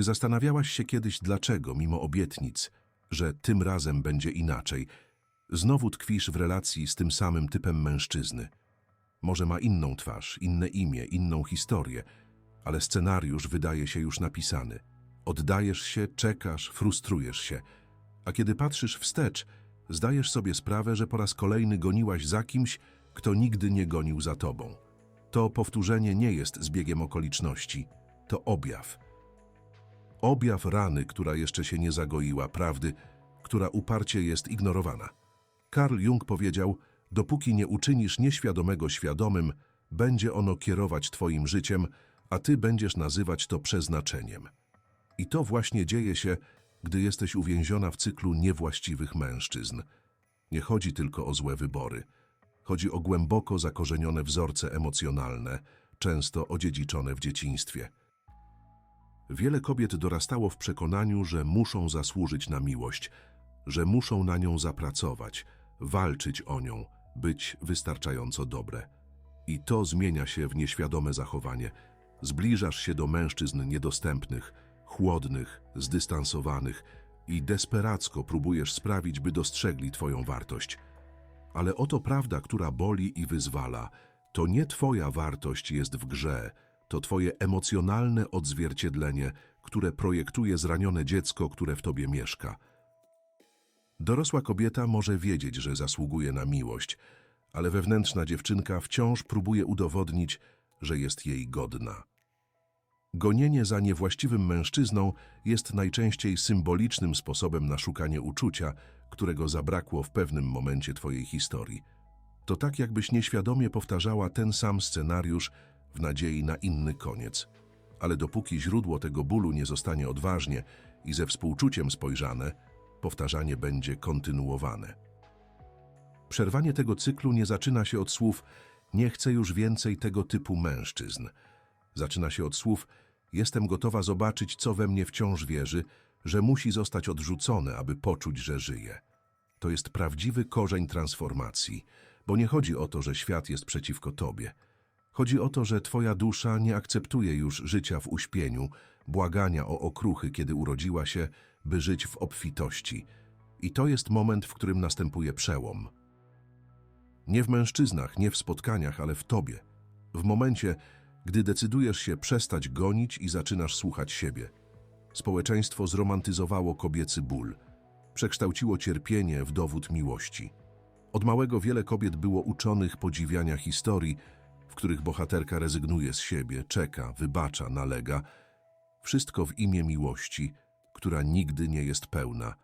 Czy zastanawiałaś się kiedyś, dlaczego, mimo obietnic, że tym razem będzie inaczej, znowu tkwisz w relacji z tym samym typem mężczyzny? Może ma inną twarz, inne imię, inną historię, ale scenariusz wydaje się już napisany. Oddajesz się, czekasz, frustrujesz się, a kiedy patrzysz wstecz, zdajesz sobie sprawę, że po raz kolejny goniłaś za kimś, kto nigdy nie gonił za tobą. To powtórzenie nie jest zbiegiem okoliczności, to objaw. Objaw rany, która jeszcze się nie zagoiła, prawdy, która uparcie jest ignorowana. Karl Jung powiedział, dopóki nie uczynisz nieświadomego świadomym, będzie ono kierować twoim życiem, a ty będziesz nazywać to przeznaczeniem. I to właśnie dzieje się, gdy jesteś uwięziona w cyklu niewłaściwych mężczyzn. Nie chodzi tylko o złe wybory. Chodzi o głęboko zakorzenione wzorce emocjonalne, często odziedziczone w dzieciństwie. Wiele kobiet dorastało w przekonaniu, że muszą zasłużyć na miłość, że muszą na nią zapracować, walczyć o nią, być wystarczająco dobre. I to zmienia się w nieświadome zachowanie. Zbliżasz się do mężczyzn niedostępnych, chłodnych, zdystansowanych i desperacko próbujesz sprawić, by dostrzegli twoją wartość. Ale oto prawda, która boli i wyzwala. To nie twoja wartość jest w grze, to twoje emocjonalne odzwierciedlenie, które projektuje zranione dziecko, które w tobie mieszka. Dorosła kobieta może wiedzieć, że zasługuje na miłość, ale wewnętrzna dziewczynka wciąż próbuje udowodnić, że jest jej godna. Gonienie za niewłaściwym mężczyzną jest najczęściej symbolicznym sposobem na szukanie uczucia, którego zabrakło w pewnym momencie twojej historii. To tak, jakbyś nieświadomie powtarzała ten sam scenariusz w nadziei na inny koniec. Ale dopóki źródło tego bólu nie zostanie odważnie i ze współczuciem spojrzane, powtarzanie będzie kontynuowane. Przerwanie tego cyklu nie zaczyna się od słów nie chcę już więcej tego typu mężczyzn. Zaczyna się od słów jestem gotowa zobaczyć, co we mnie wciąż wierzy, że musi zostać odrzucone, aby poczuć, że żyje. To jest prawdziwy korzeń transformacji, bo nie chodzi o to, że świat jest przeciwko tobie. Chodzi o to, że twoja dusza nie akceptuje już życia w uśpieniu, błagania o okruchy, kiedy urodziła się, by żyć w obfitości. I to jest moment, w którym następuje przełom. Nie w mężczyznach, nie w spotkaniach, ale w tobie. W momencie, gdy decydujesz się przestać gonić i zaczynasz słuchać siebie. Społeczeństwo zromantyzowało kobiecy ból, przekształciło cierpienie w dowód miłości. Od małego wiele kobiet było uczonych podziwiania historii, w których bohaterka rezygnuje z siebie, czeka, wybacza, nalega. Wszystko w imię miłości, która nigdy nie jest pełna.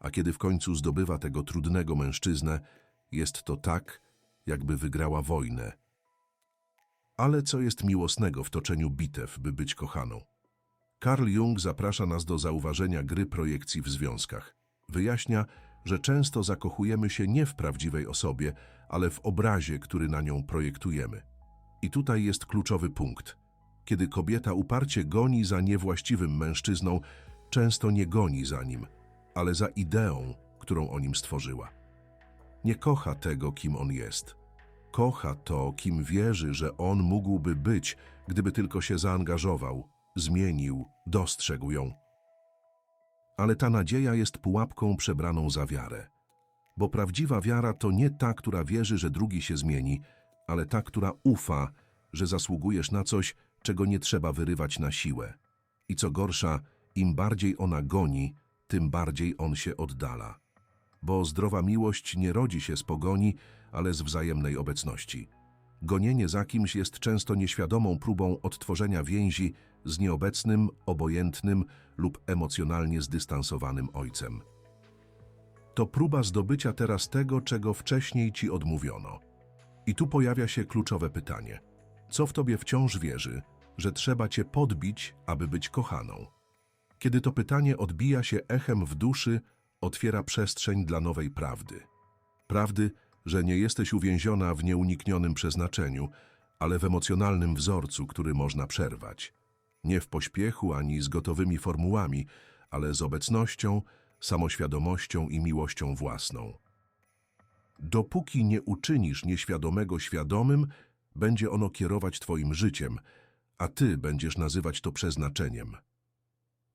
A kiedy w końcu zdobywa tego trudnego mężczyznę, jest to tak, jakby wygrała wojnę. Ale co jest miłosnego w toczeniu bitew, by być kochaną? Carl Jung zaprasza nas do zauważenia gry projekcji w związkach. Wyjaśnia, że często zakochujemy się nie w prawdziwej osobie, ale w obrazie, który na nią projektujemy. I tutaj jest kluczowy punkt. Kiedy kobieta uparcie goni za niewłaściwym mężczyzną, często nie goni za nim, ale za ideą, którą o nim stworzyła. Nie kocha tego, kim on jest. Kocha to, kim wierzy, że on mógłby być, gdyby tylko się zaangażował, zmienił, dostrzegł ją. Ale ta nadzieja jest pułapką przebraną za wiarę. Bo prawdziwa wiara to nie ta, która wierzy, że drugi się zmieni, ale ta, która ufa, że zasługujesz na coś, czego nie trzeba wyrywać na siłę. I co gorsza, im bardziej ona goni, tym bardziej on się oddala. Bo zdrowa miłość nie rodzi się z pogoni, ale z wzajemnej obecności. Gonienie za kimś jest często nieświadomą próbą odtworzenia więzi z nieobecnym, obojętnym lub emocjonalnie zdystansowanym ojcem. To próba zdobycia teraz tego, czego wcześniej ci odmówiono. I tu pojawia się kluczowe pytanie. Co w tobie wciąż wierzy, że trzeba cię podbić, aby być kochaną? Kiedy to pytanie odbija się echem w duszy, otwiera przestrzeń dla nowej prawdy. Prawdy, że nie jesteś uwięziona w nieuniknionym przeznaczeniu, ale w emocjonalnym wzorcu, który można przerwać. Nie w pośpiechu ani z gotowymi formułami, ale z obecnością, samoświadomością i miłością własną. Dopóki nie uczynisz nieświadomego świadomym, będzie ono kierować twoim życiem, a ty będziesz nazywać to przeznaczeniem.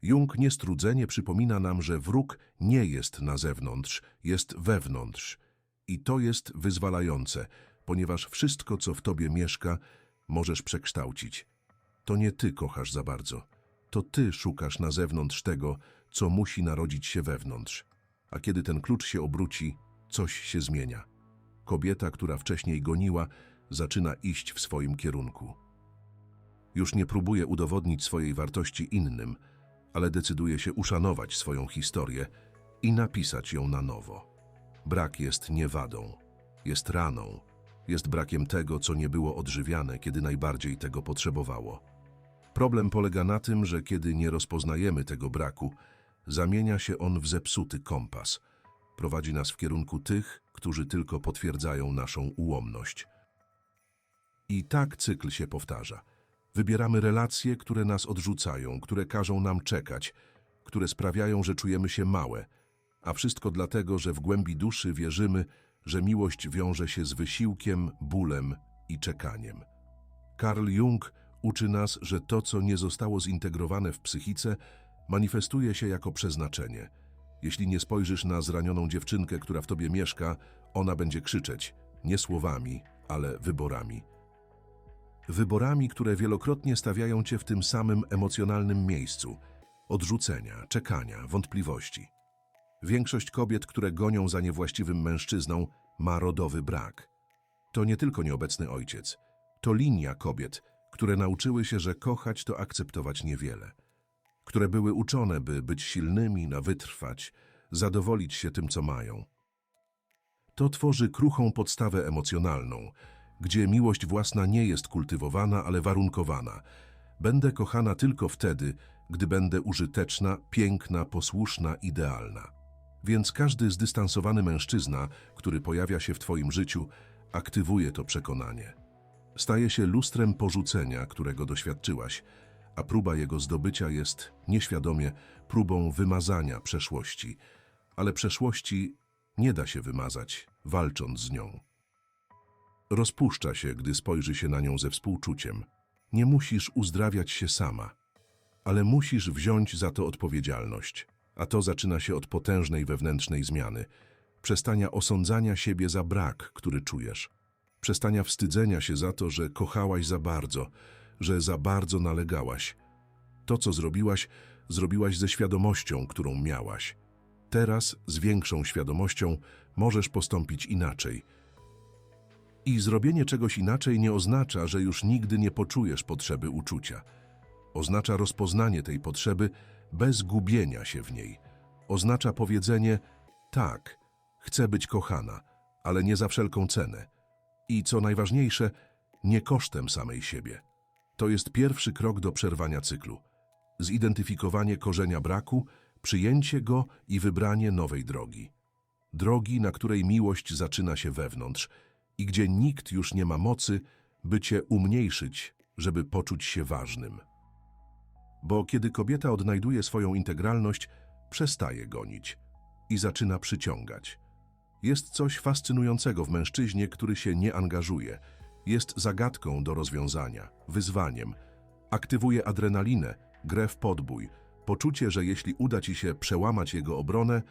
Jung niestrudzenie przypomina nam, że wróg nie jest na zewnątrz, jest wewnątrz. I to jest wyzwalające, ponieważ wszystko, co w tobie mieszka, możesz przekształcić. To nie ty kochasz za bardzo. To ty szukasz na zewnątrz tego, co musi narodzić się wewnątrz. A kiedy ten klucz się obróci, coś się zmienia. Kobieta, która wcześniej goniła, zaczyna iść w swoim kierunku. Już nie próbuje udowodnić swojej wartości innym, ale decyduje się uszanować swoją historię i napisać ją na nowo. Brak jest nie wadą, jest raną, jest brakiem tego, co nie było odżywiane, kiedy najbardziej tego potrzebowało. Problem polega na tym, że kiedy nie rozpoznajemy tego braku, zamienia się on w zepsuty kompas. Prowadzi nas w kierunku tych, którzy tylko potwierdzają naszą ułomność. I tak cykl się powtarza. Wybieramy relacje, które nas odrzucają, które każą nam czekać, które sprawiają, że czujemy się małe, a wszystko dlatego, że w głębi duszy wierzymy, że miłość wiąże się z wysiłkiem, bólem i czekaniem. Carl Jung uczy nas, że to, co nie zostało zintegrowane w psychice, manifestuje się jako przeznaczenie. Jeśli nie spojrzysz na zranioną dziewczynkę, która w tobie mieszka, ona będzie krzyczeć, nie słowami, ale wyborami. Wyborami, które wielokrotnie stawiają cię w tym samym emocjonalnym miejscu odrzucenia, czekania, wątpliwości. Większość kobiet, które gonią za niewłaściwym mężczyzną, ma rodowy brak. To nie tylko nieobecny ojciec, to linia kobiet, które nauczyły się, że kochać to akceptować niewiele, które były uczone, by być silnymi, na wytrwać, zadowolić się tym, co mają. To tworzy kruchą podstawę emocjonalną, gdzie miłość własna nie jest kultywowana, ale warunkowana. Będę kochana tylko wtedy, gdy będę użyteczna, piękna, posłuszna, idealna. Więc każdy zdystansowany mężczyzna, który pojawia się w Twoim życiu, aktywuje to przekonanie. Staje się lustrem porzucenia, którego doświadczyłaś, a próba jego zdobycia jest nieświadomie próbą wymazania przeszłości. Ale przeszłości nie da się wymazać, walcząc z nią. Rozpuszcza się, gdy spojrzy się na nią ze współczuciem. Nie musisz uzdrawiać się sama, ale musisz wziąć za to odpowiedzialność. A to zaczyna się od potężnej wewnętrznej zmiany, przestania osądzania siebie za brak, który czujesz, przestania wstydzenia się za to, że kochałaś za bardzo, że za bardzo nalegałaś. To, co zrobiłaś, zrobiłaś ze świadomością, którą miałaś. Teraz, z większą świadomością, możesz postąpić inaczej. I zrobienie czegoś inaczej nie oznacza, że już nigdy nie poczujesz potrzeby uczucia. Oznacza rozpoznanie tej potrzeby bez gubienia się w niej. Oznacza powiedzenie: tak, chcę być kochana, ale nie za wszelką cenę. I co najważniejsze, nie kosztem samej siebie. To jest pierwszy krok do przerwania cyklu. Zidentyfikowanie korzenia braku, przyjęcie go i wybranie nowej drogi. Drogi, na której miłość zaczyna się wewnątrz i gdzie nikt już nie ma mocy, by cię umniejszyć, żeby poczuć się ważnym. Bo kiedy kobieta odnajduje swoją integralność, przestaje gonić i zaczyna przyciągać. Jest coś fascynującego w mężczyźnie, który się nie angażuje. Jest zagadką do rozwiązania, wyzwaniem. Aktywuje adrenalinę, grę w podbój, poczucie, że jeśli uda ci się przełamać jego obronę,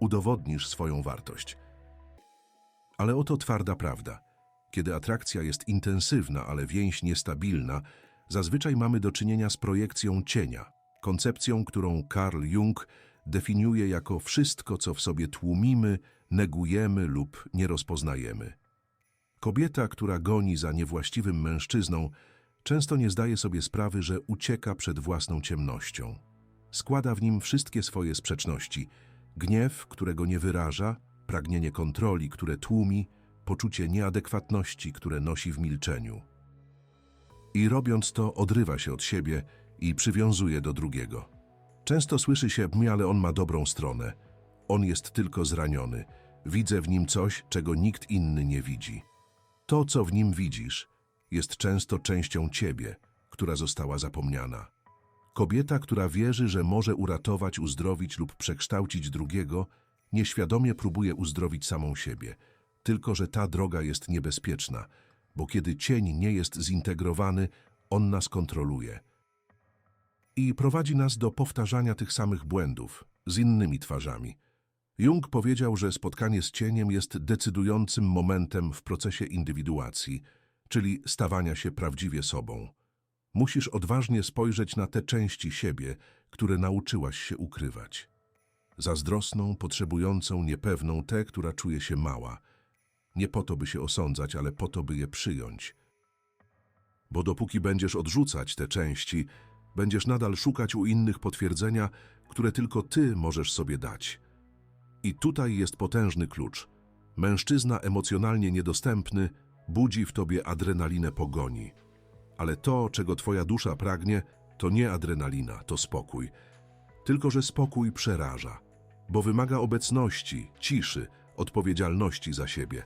udowodnisz swoją wartość. Ale oto twarda prawda. Kiedy atrakcja jest intensywna, ale więź niestabilna, zazwyczaj mamy do czynienia z projekcją cienia, koncepcją, którą Carl Jung definiuje jako wszystko, co w sobie tłumimy, negujemy lub nie rozpoznajemy. Kobieta, która goni za niewłaściwym mężczyzną, często nie zdaje sobie sprawy, że ucieka przed własną ciemnością. Składa w nim wszystkie swoje sprzeczności, gniew, którego nie wyraża, pragnienie kontroli, które tłumi, poczucie nieadekwatności, które nosi w milczeniu. I robiąc to, odrywa się od siebie i przywiązuje do drugiego. Często słyszy się, ale on ma dobrą stronę. On jest tylko zraniony. Widzę w nim coś, czego nikt inny nie widzi. To, co w nim widzisz, jest często częścią ciebie, która została zapomniana. Kobieta, która wierzy, że może uratować, uzdrowić lub przekształcić drugiego, nieświadomie próbuje uzdrowić samą siebie. Tylko, że ta droga jest niebezpieczna, bo kiedy cień nie jest zintegrowany, on nas kontroluje. i prowadzi nas do powtarzania tych samych błędów z innymi twarzami. Jung powiedział, że spotkanie z cieniem jest decydującym momentem w procesie indywiduacji, czyli stawania się prawdziwie sobą. Musisz odważnie spojrzeć na te części siebie, które nauczyłaś się ukrywać. Zazdrosną, potrzebującą, niepewną, tę, która czuje się mała. Nie po to, by się osądzać, ale po to, by je przyjąć. Bo dopóki będziesz odrzucać te części, będziesz nadal szukać u innych potwierdzenia, które tylko ty możesz sobie dać. I tutaj jest potężny klucz. Mężczyzna emocjonalnie niedostępny budzi w tobie adrenalinę pogoni. Ale to, czego twoja dusza pragnie, to nie adrenalina, to spokój. Tylko, że spokój przeraża, bo wymaga obecności, ciszy, odpowiedzialności za siebie.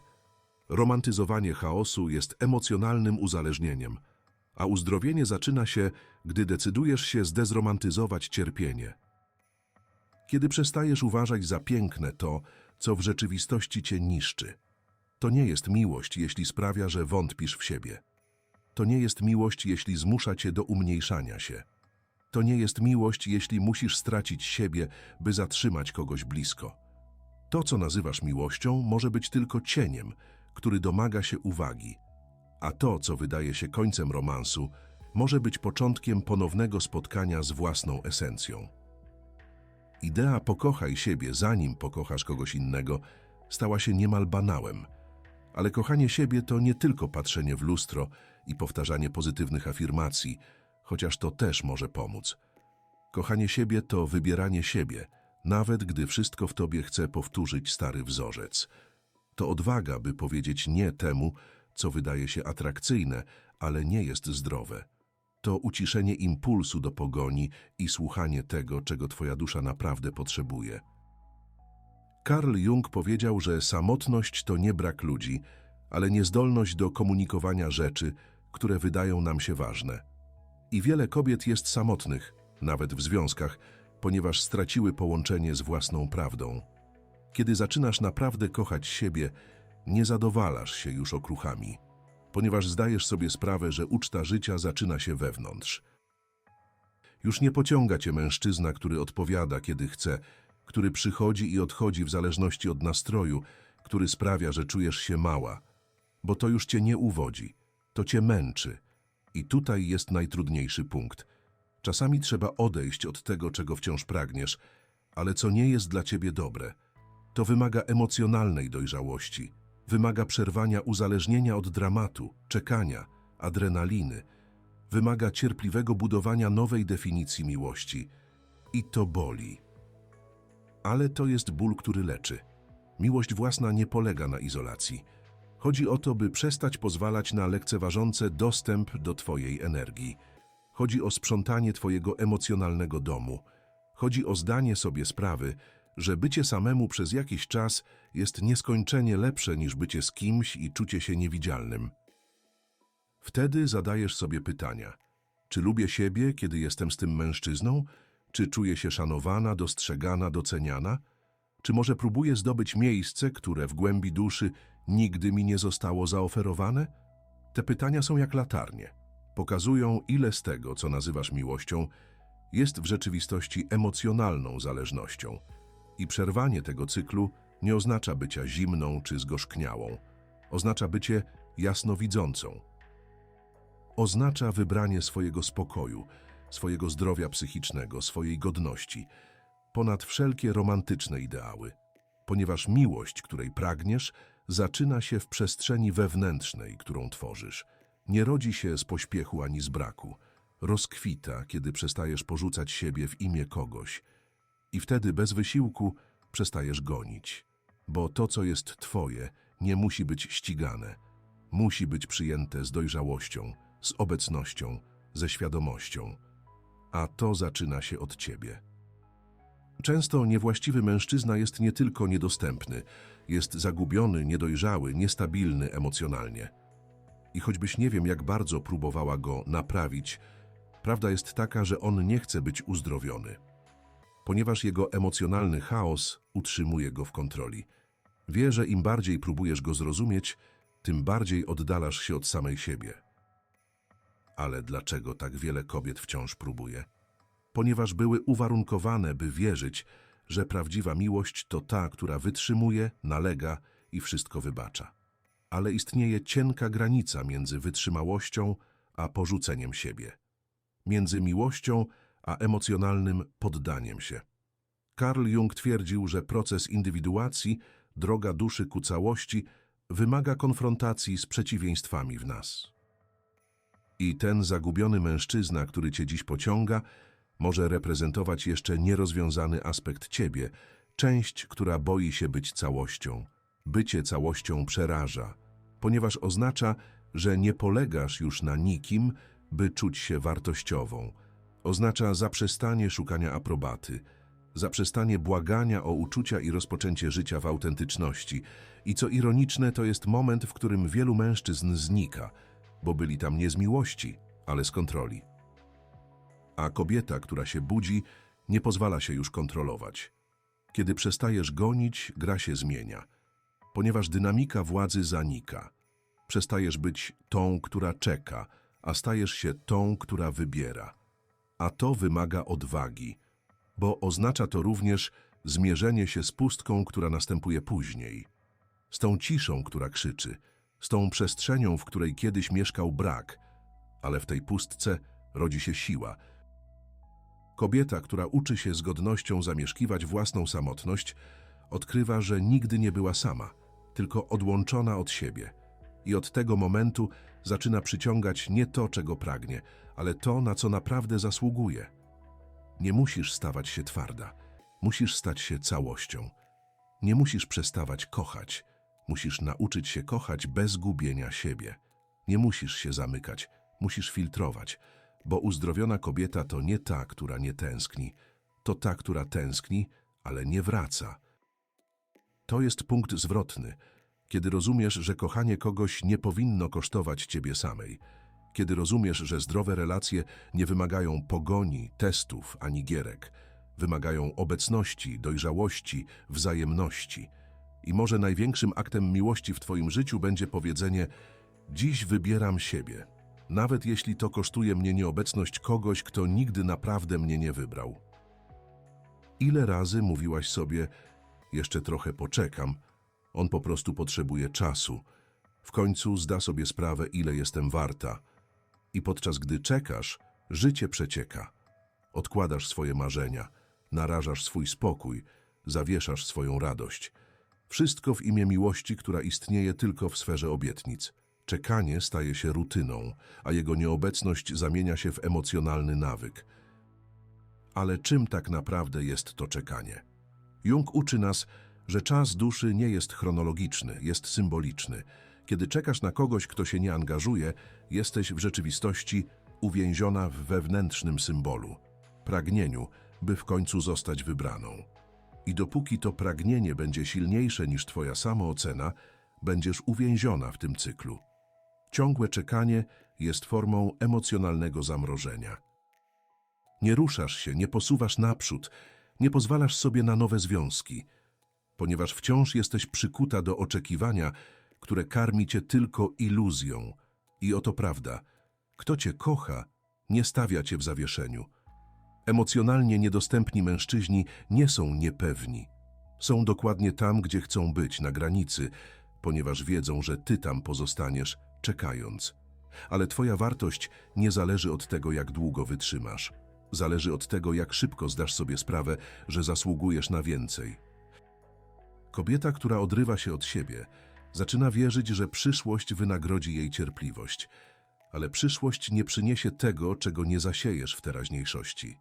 Romantyzowanie chaosu jest emocjonalnym uzależnieniem, a uzdrowienie zaczyna się, gdy decydujesz się zdezromantyzować cierpienie. Kiedy przestajesz uważać za piękne to, co w rzeczywistości cię niszczy. To nie jest miłość, jeśli sprawia, że wątpisz w siebie. To nie jest miłość, jeśli zmusza cię do umniejszania się. To nie jest miłość, jeśli musisz stracić siebie, by zatrzymać kogoś blisko. To, co nazywasz miłością, może być tylko cieniem, który domaga się uwagi, a to, co wydaje się końcem romansu, może być początkiem ponownego spotkania z własną esencją. Idea pokochaj siebie, zanim pokochasz kogoś innego, stała się niemal banałem. Ale kochanie siebie to nie tylko patrzenie w lustro i powtarzanie pozytywnych afirmacji, chociaż to też może pomóc. Kochanie siebie to wybieranie siebie, nawet gdy wszystko w tobie chce powtórzyć stary wzorzec. To odwaga, by powiedzieć nie temu, co wydaje się atrakcyjne, ale nie jest zdrowe. To uciszenie impulsu do pogoni i słuchanie tego, czego twoja dusza naprawdę potrzebuje. Carl Jung powiedział, że samotność to nie brak ludzi, ale niezdolność do komunikowania rzeczy, które wydają nam się ważne. I wiele kobiet jest samotnych, nawet w związkach, ponieważ straciły połączenie z własną prawdą. Kiedy zaczynasz naprawdę kochać siebie, nie zadowalasz się już okruchami, ponieważ zdajesz sobie sprawę, że uczta życia zaczyna się wewnątrz. Już nie pociąga cię mężczyzna, który odpowiada, kiedy chce, który przychodzi i odchodzi w zależności od nastroju, który sprawia, że czujesz się mała, bo to już cię nie uwodzi, to cię męczy. I tutaj jest najtrudniejszy punkt. Czasami trzeba odejść od tego, czego wciąż pragniesz, ale co nie jest dla ciebie dobre. To wymaga emocjonalnej dojrzałości, wymaga przerwania uzależnienia od dramatu, czekania, adrenaliny, wymaga cierpliwego budowania nowej definicji miłości. I to boli. Ale to jest ból, który leczy. Miłość własna nie polega na izolacji. Chodzi o to, by przestać pozwalać na lekceważący dostęp do Twojej energii. Chodzi o sprzątanie Twojego emocjonalnego domu. Chodzi o zdanie sobie sprawy, że bycie samemu przez jakiś czas jest nieskończenie lepsze niż bycie z kimś i czucie się niewidzialnym. Wtedy zadajesz sobie pytania. Czy lubię siebie, kiedy jestem z tym mężczyzną? Czy czuję się szanowana, dostrzegana, doceniana? Czy może próbuję zdobyć miejsce, które w głębi duszy nigdy mi nie zostało zaoferowane? Te pytania są jak latarnie. Pokazują, ile z tego, co nazywasz miłością, jest w rzeczywistości emocjonalną zależnością. I przerwanie tego cyklu nie oznacza bycia zimną czy zgorzkniałą. Oznacza bycie jasnowidzącą. Oznacza wybranie swojego spokoju, swojego zdrowia psychicznego, swojej godności, ponad wszelkie romantyczne ideały. Ponieważ miłość, której pragniesz, zaczyna się w przestrzeni wewnętrznej, którą tworzysz. Nie rodzi się z pośpiechu ani z braku. Rozkwita, kiedy przestajesz porzucać siebie w imię kogoś. I wtedy bez wysiłku przestajesz gonić. Bo to, co jest twoje, nie musi być ścigane. Musi być przyjęte z dojrzałością, z obecnością, ze świadomością. A to zaczyna się od ciebie. Często niewłaściwy mężczyzna jest nie tylko niedostępny, jest zagubiony, niedojrzały, niestabilny emocjonalnie. I choćbyś nie wiem, jak bardzo próbowała go naprawić, prawda jest taka, że on nie chce być uzdrowiony, ponieważ jego emocjonalny chaos utrzymuje go w kontroli. Wie, że im bardziej próbujesz go zrozumieć, tym bardziej oddalasz się od samej siebie. Ale dlaczego tak wiele kobiet wciąż próbuje? ponieważ były uwarunkowane, by wierzyć, że prawdziwa miłość to ta, która wytrzymuje, nalega i wszystko wybacza. Ale istnieje cienka granica między wytrzymałością a porzuceniem siebie, między miłością a emocjonalnym poddaniem się. Carl Jung twierdził, że proces indywiduacji, droga duszy ku całości, wymaga konfrontacji z przeciwieństwami w nas. I ten zagubiony mężczyzna, który cię dziś pociąga, może reprezentować jeszcze nierozwiązany aspekt ciebie, część, która boi się być całością. Bycie całością przeraża, ponieważ oznacza, że nie polegasz już na nikim, by czuć się wartościową. Oznacza zaprzestanie szukania aprobaty, zaprzestanie błagania o uczucia i rozpoczęcie życia w autentyczności. I co ironiczne, to jest moment, w którym wielu mężczyzn znika, bo byli tam nie z miłości, ale z kontroli. A kobieta, która się budzi, nie pozwala się już kontrolować. Kiedy przestajesz gonić, gra się zmienia, ponieważ dynamika władzy zanika. Przestajesz być tą, która czeka, a stajesz się tą, która wybiera. A to wymaga odwagi, bo oznacza to również zmierzenie się z pustką, która następuje później. Z tą ciszą, która krzyczy, z tą przestrzenią, w której kiedyś mieszkał brak, ale w tej pustce rodzi się siła. Kobieta, która uczy się z godnością zamieszkiwać własną samotność, odkrywa, że nigdy nie była sama, tylko odłączona od siebie. I od tego momentu zaczyna przyciągać nie to, czego pragnie, ale to, na co naprawdę zasługuje. Nie musisz stawać się twarda, musisz stać się całością. Nie musisz przestawać kochać, musisz nauczyć się kochać bez gubienia siebie. Nie musisz się zamykać, musisz filtrować, bo uzdrowiona kobieta to nie ta, która nie tęskni, to ta, która tęskni, ale nie wraca. To jest punkt zwrotny, kiedy rozumiesz, że kochanie kogoś nie powinno kosztować ciebie samej, kiedy rozumiesz, że zdrowe relacje nie wymagają pogoni, testów ani gierek, wymagają obecności, dojrzałości, wzajemności. I może największym aktem miłości w twoim życiu będzie powiedzenie: Dziś wybieram siebie, nawet jeśli to kosztuje mnie nieobecność kogoś, kto nigdy naprawdę mnie nie wybrał. Ile razy mówiłaś sobie: Jeszcze trochę poczekam, on po prostu potrzebuje czasu. W końcu zda sobie sprawę, ile jestem warta. I podczas gdy czekasz, życie przecieka. Odkładasz swoje marzenia, narażasz swój spokój, zawieszasz swoją radość. Wszystko w imię miłości, która istnieje tylko w sferze obietnic. Czekanie staje się rutyną, a jego nieobecność zamienia się w emocjonalny nawyk. Ale czym tak naprawdę jest to czekanie? Jung uczy nas, że czas duszy nie jest chronologiczny, jest symboliczny. Kiedy czekasz na kogoś, kto się nie angażuje, jesteś w rzeczywistości uwięziona w wewnętrznym symbolu, pragnieniu, by w końcu zostać wybraną. I dopóki to pragnienie będzie silniejsze niż twoja samoocena, będziesz uwięziona w tym cyklu. Ciągłe czekanie jest formą emocjonalnego zamrożenia. Nie ruszasz się, nie posuwasz naprzód, nie pozwalasz sobie na nowe związki, ponieważ wciąż jesteś przykuta do oczekiwania, które karmi cię tylko iluzją. I oto prawda, kto cię kocha, nie stawia cię w zawieszeniu. Emocjonalnie niedostępni mężczyźni nie są niepewni. Są dokładnie tam, gdzie chcą być, na granicy, ponieważ wiedzą, że ty tam pozostaniesz, czekając. Ale twoja wartość nie zależy od tego, jak długo wytrzymasz. Zależy od tego, jak szybko zdasz sobie sprawę, że zasługujesz na więcej. Kobieta, która odrywa się od siebie, zaczyna wierzyć, że przyszłość wynagrodzi jej cierpliwość. Ale przyszłość nie przyniesie tego, czego nie zasiejesz w teraźniejszości.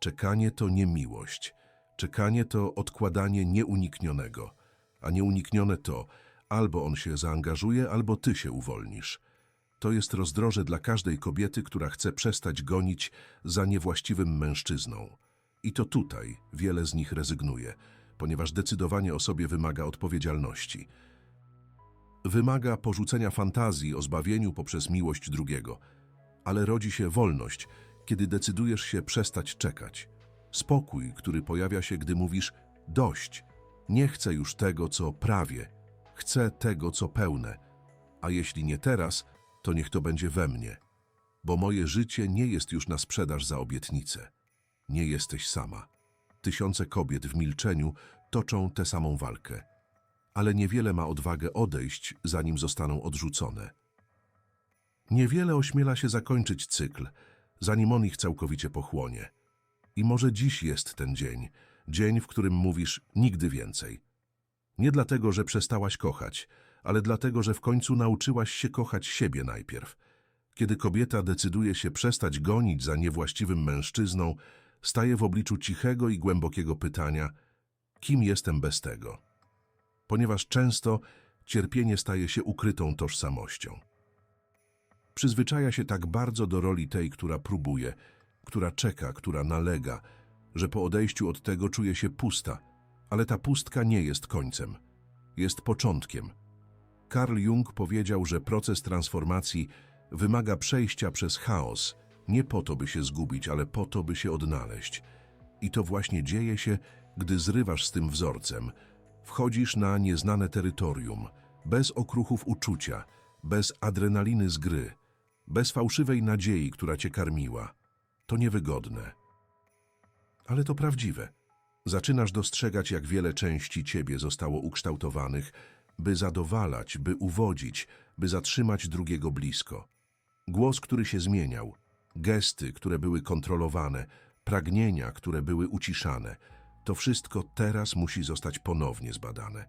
Czekanie to nie miłość. Czekanie to odkładanie nieuniknionego. A nieuniknione to albo on się zaangażuje, albo ty się uwolnisz. To jest rozdroże dla każdej kobiety, która chce przestać gonić za niewłaściwym mężczyzną. I to tutaj wiele z nich rezygnuje, ponieważ decydowanie o sobie wymaga odpowiedzialności. Wymaga porzucenia fantazji o zbawieniu poprzez miłość drugiego, ale rodzi się wolność, kiedy decydujesz się przestać czekać. Spokój, który pojawia się, gdy mówisz dość, nie chcę już tego, co prawie, chcę tego, co pełne, a jeśli nie teraz, to niech to będzie we mnie, bo moje życie nie jest już na sprzedaż za obietnicę. nie jesteś sama. Tysiące kobiet w milczeniu toczą tę samą walkę, ale niewiele ma odwagę odejść, zanim zostaną odrzucone. Niewiele ośmiela się zakończyć cykl, zanim on ich całkowicie pochłonie. I może dziś jest ten dzień, dzień, w którym mówisz nigdy więcej. Nie dlatego, że przestałaś kochać, ale dlatego, że w końcu nauczyłaś się kochać siebie najpierw. Kiedy kobieta decyduje się przestać gonić za niewłaściwym mężczyzną, staje w obliczu cichego i głębokiego pytania: kim jestem bez tego? Ponieważ często cierpienie staje się ukrytą tożsamością. Przyzwyczaja się tak bardzo do roli tej, która próbuje, która czeka, która nalega, że po odejściu od tego czuje się pusta, ale ta pustka nie jest końcem, jest początkiem. Carl Jung powiedział, że proces transformacji wymaga przejścia przez chaos, nie po to, by się zgubić, ale po to, by się odnaleźć. I to właśnie dzieje się, gdy zrywasz z tym wzorcem. Wchodzisz na nieznane terytorium, bez okruchów uczucia, bez adrenaliny z gry, bez fałszywej nadziei, która cię karmiła. To niewygodne. Ale to prawdziwe. Zaczynasz dostrzegać, jak wiele części ciebie zostało ukształtowanych, by zadowalać, by uwodzić, by zatrzymać drugiego blisko. Głos, który się zmieniał, gesty, które były kontrolowane, pragnienia, które były uciszane, to wszystko teraz musi zostać ponownie zbadane,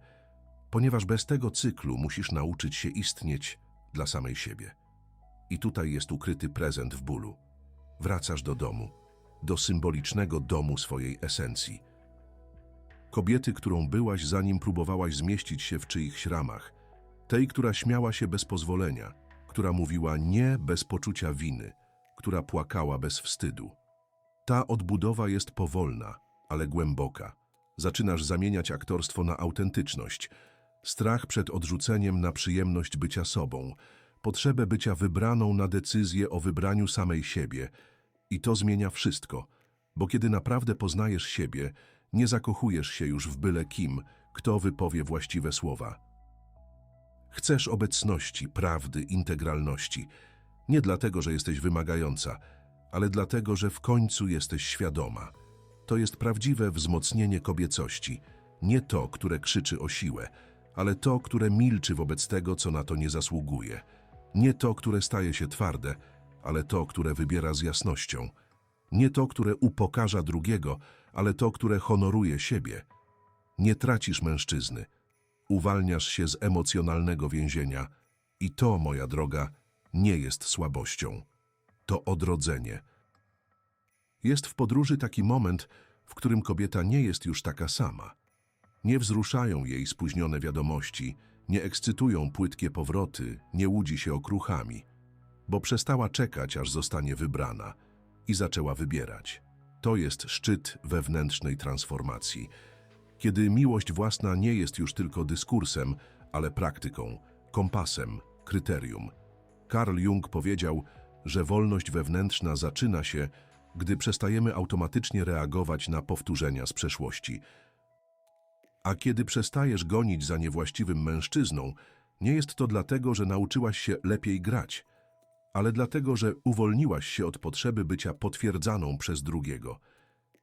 ponieważ bez tego cyklu musisz nauczyć się istnieć dla samej siebie. I tutaj jest ukryty prezent w bólu. Wracasz do domu, do symbolicznego domu swojej esencji. Kobiety, którą byłaś, zanim próbowałaś zmieścić się w czyichś ramach. Tej, która śmiała się bez pozwolenia, która mówiła nie bez poczucia winy, która płakała bez wstydu. Ta odbudowa jest powolna, ale głęboka. Zaczynasz zamieniać aktorstwo na autentyczność, strach przed odrzuceniem na przyjemność bycia sobą, potrzebę bycia wybraną na decyzję o wybraniu samej siebie. I to zmienia wszystko, bo kiedy naprawdę poznajesz siebie, nie zakochujesz się już w byle kim, kto wypowie właściwe słowa. Chcesz obecności, prawdy, integralności. Nie dlatego, że jesteś wymagająca, ale dlatego, że w końcu jesteś świadoma. To jest prawdziwe wzmocnienie kobiecości. Nie to, które krzyczy o siłę, ale to, które milczy wobec tego, co na to nie zasługuje. Nie to, które staje się twarde, ale to, które wybiera z jasnością. Nie to, które upokarza drugiego, ale to, które honoruje siebie. Nie tracisz mężczyzny. Uwalniasz się z emocjonalnego więzienia. I to, moja droga, nie jest słabością. To odrodzenie. Jest w podróży taki moment, w którym kobieta nie jest już taka sama. Nie wzruszają jej spóźnione wiadomości, nie ekscytują płytkie powroty, nie łudzi się okruchami, bo przestała czekać, aż zostanie wybrana i zaczęła wybierać. To jest szczyt wewnętrznej transformacji, kiedy miłość własna nie jest już tylko dyskursem, ale praktyką, kompasem, kryterium. Carl Jung powiedział, że wolność wewnętrzna zaczyna się, gdy przestajemy automatycznie reagować na powtórzenia z przeszłości. A kiedy przestajesz gonić za niewłaściwym mężczyzną, nie jest to dlatego, że nauczyłaś się lepiej grać, ale dlatego, że uwolniłaś się od potrzeby bycia potwierdzaną przez drugiego.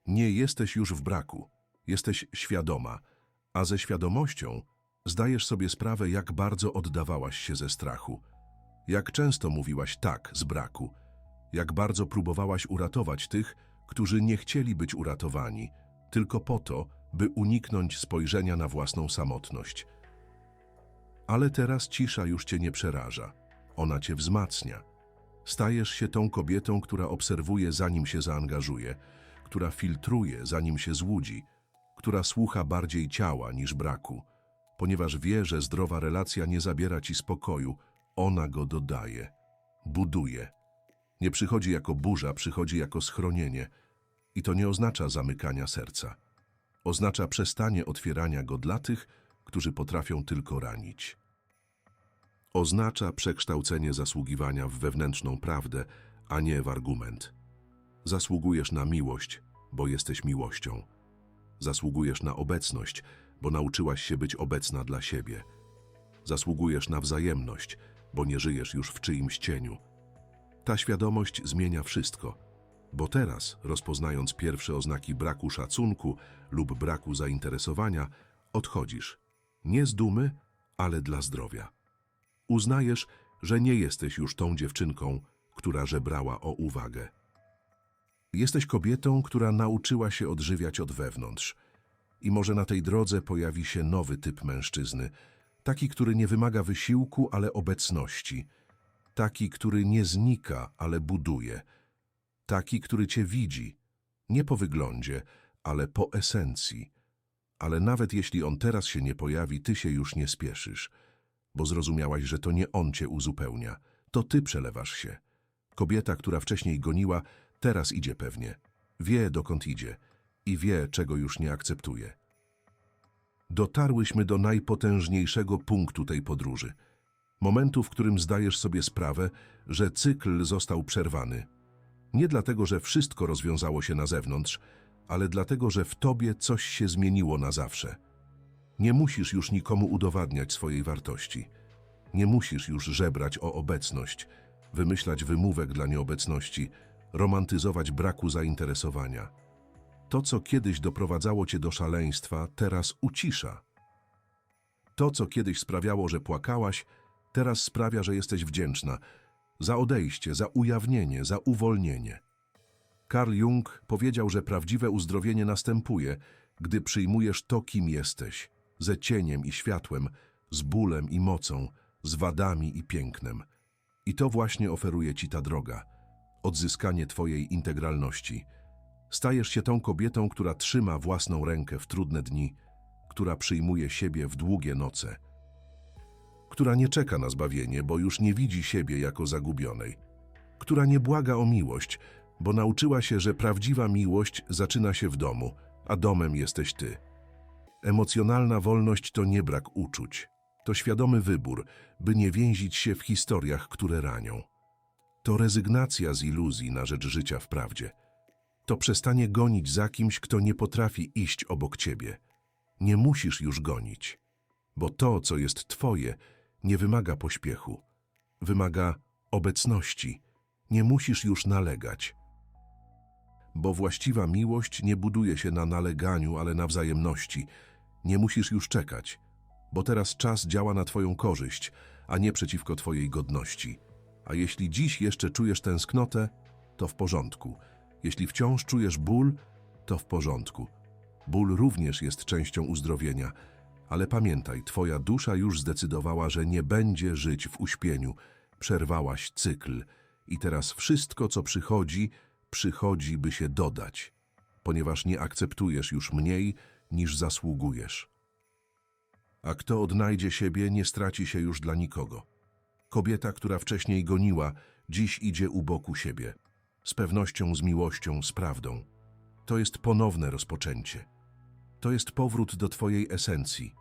Nie jesteś już w braku, jesteś świadoma, a ze świadomością zdajesz sobie sprawę, jak bardzo oddawałaś się ze strachu. Jak często mówiłaś tak z braku, jak bardzo próbowałaś uratować tych, którzy nie chcieli być uratowani, tylko po to, by uniknąć spojrzenia na własną samotność. Ale teraz cisza już cię nie przeraża, ona cię wzmacnia. Stajesz się tą kobietą, która obserwuje zanim się zaangażuje, która filtruje zanim się złudzi, która słucha bardziej ciała niż braku, ponieważ wie, że zdrowa relacja nie zabiera ci spokoju, ona go dodaje, buduje. Nie przychodzi jako burza, przychodzi jako schronienie i to nie oznacza zamykania serca. Oznacza przestanie otwierania go dla tych, którzy potrafią tylko ranić. Oznacza przekształcenie zasługiwania w wewnętrzną prawdę, a nie w argument. Zasługujesz na miłość, bo jesteś miłością. Zasługujesz na obecność, bo nauczyłaś się być obecna dla siebie. Zasługujesz na wzajemność, bo nie żyjesz już w czyimś cieniu. Ta świadomość zmienia wszystko. Bo teraz, rozpoznając pierwsze oznaki braku szacunku lub braku zainteresowania, odchodzisz. Nie z dumy, ale dla zdrowia. Uznajesz, że nie jesteś już tą dziewczynką, która żebrała o uwagę. Jesteś kobietą, która nauczyła się odżywiać od wewnątrz. I może na tej drodze pojawi się nowy typ mężczyzny, taki, który nie wymaga wysiłku, ale obecności, taki, który nie znika, ale buduje, taki, który cię widzi, nie po wyglądzie, ale po esencji. Ale nawet jeśli on teraz się nie pojawi, ty się już nie spieszysz, bo zrozumiałaś, że to nie on cię uzupełnia, to ty przelewasz się. Kobieta, która wcześniej goniła, teraz idzie pewnie. Wie, dokąd idzie i wie, czego już nie akceptuje. Dotarłyśmy do najpotężniejszego punktu tej podróży. Momentu, w którym zdajesz sobie sprawę, że cykl został przerwany. Nie dlatego, że wszystko rozwiązało się na zewnątrz, ale dlatego, że w tobie coś się zmieniło na zawsze. Nie musisz już nikomu udowadniać swojej wartości. Nie musisz już żebrać o obecność, wymyślać wymówek dla nieobecności, romantyzować braku zainteresowania. To, co kiedyś doprowadzało cię do szaleństwa, teraz ucisza. To, co kiedyś sprawiało, że płakałaś, teraz sprawia, że jesteś wdzięczna za odejście, za ujawnienie, za uwolnienie. Carl Jung powiedział, że prawdziwe uzdrowienie następuje, gdy przyjmujesz to, kim jesteś, ze cieniem i światłem, z bólem i mocą, z wadami i pięknem. I to właśnie oferuje ci ta droga odzyskanie twojej integralności. Stajesz się tą kobietą, która trzyma własną rękę w trudne dni, która przyjmuje siebie w długie noce, która nie czeka na zbawienie, bo już nie widzi siebie jako zagubionej, która nie błaga o miłość, bo nauczyła się, że prawdziwa miłość zaczyna się w domu, a domem jesteś ty. Emocjonalna wolność to nie brak uczuć, to świadomy wybór, by nie więzić się w historiach, które ranią. To rezygnacja z iluzji na rzecz życia w prawdzie. To przestanie gonić za kimś, kto nie potrafi iść obok ciebie. Nie musisz już gonić, bo to, co jest twoje, nie wymaga pośpiechu. Wymaga obecności. Nie musisz już nalegać. Bo właściwa miłość nie buduje się na naleganiu, ale na wzajemności. Nie musisz już czekać, bo teraz czas działa na twoją korzyść, a nie przeciwko twojej godności. A jeśli dziś jeszcze czujesz tęsknotę, to w porządku. Jeśli wciąż czujesz ból, to w porządku. Ból również jest częścią uzdrowienia, ale pamiętaj, twoja dusza już zdecydowała, że nie będzie żyć w uśpieniu. Przerwałaś cykl i teraz wszystko, co przychodzi, przychodzi, by się dodać, ponieważ nie akceptujesz już mniej, niż zasługujesz. A kto odnajdzie siebie, nie straci się już dla nikogo. Kobieta, która wcześniej goniła, dziś idzie u boku siebie. Z pewnością, z miłością, z prawdą. To jest ponowne rozpoczęcie. To jest powrót do Twojej esencji,